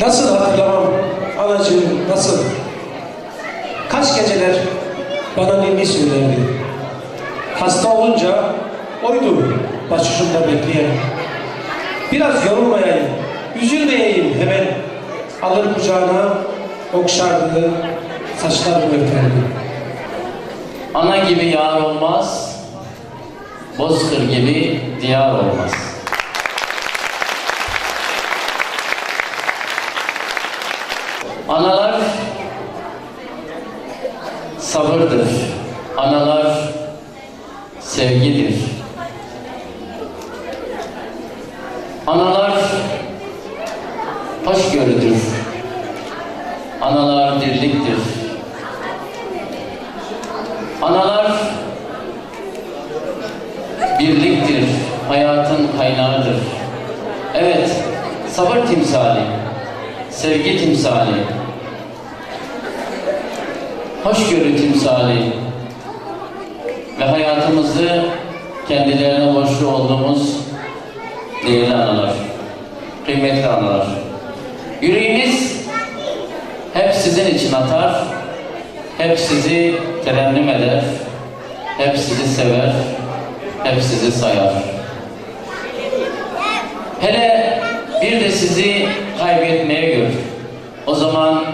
Nasıl hatırlamam anacığım nasıl? Kaç geceler bana ninni söylerdi. Hasta olunca oydu başucumda bekleyen. Biraz yorulmayayım, üzülmeyeyim hemen. Alır kucağına okşardı, saçlarımı öperdi. Ana gibi yar olmaz, bozkır gibi diyar olmaz. Analar sabırdır. Analar sevgidir. Analar hoşgörüdür. Analar dirliktir. Analar birliktir, hayatın kaynağıdır. Evet, sabır timsali, sevgi timsali, hoşgörü timsali ve hayatımızı kendilerine borçlu olduğumuz değerli analar, kıymetli analar. Yüreğiniz hep sizin için atar, hep sizi terennüm eder, hep sizi sever, hep sizi sayar. Hele bir de sizi kaybetmeye gör. O zaman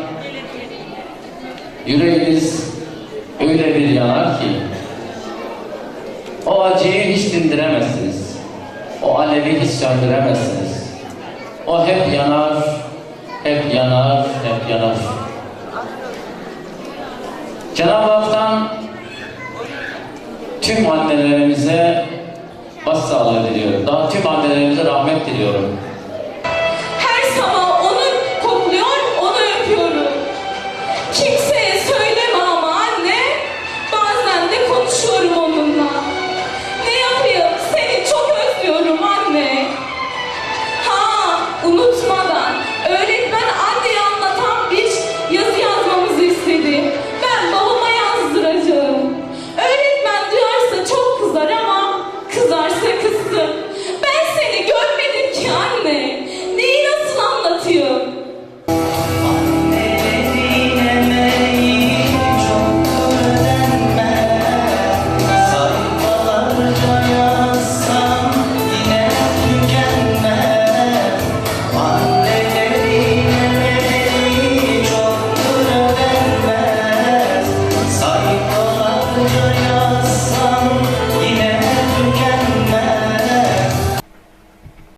yüreğiniz öyle bir yanar ki o acıyı hiç dindiremezsiniz. O alevi hiç söndüremezsiniz. O hep yanar, hep yanar, hep yanar. Cenab-ı Hak'tan tüm annelerimize başsağlığı diliyorum. Daha tüm annelerimize rahmet diliyorum. Hallelujah.